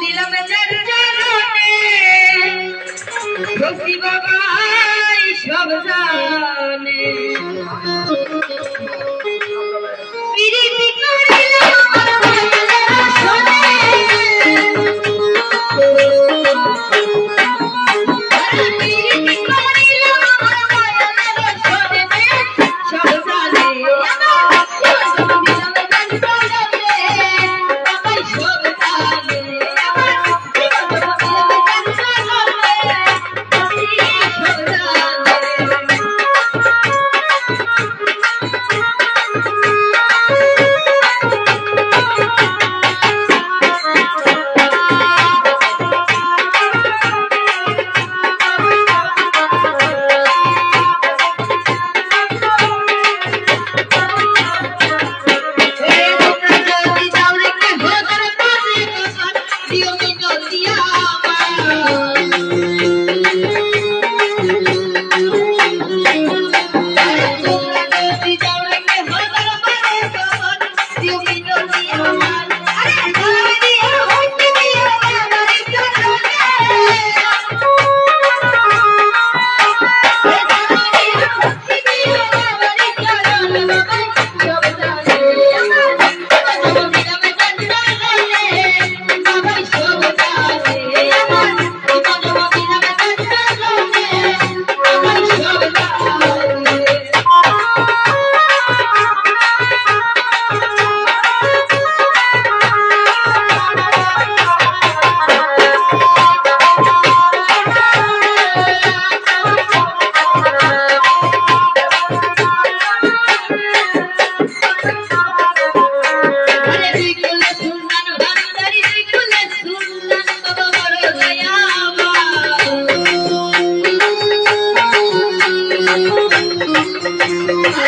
দিলাম যার চরণে ভক্তি বাবাই সব জানে Ooh.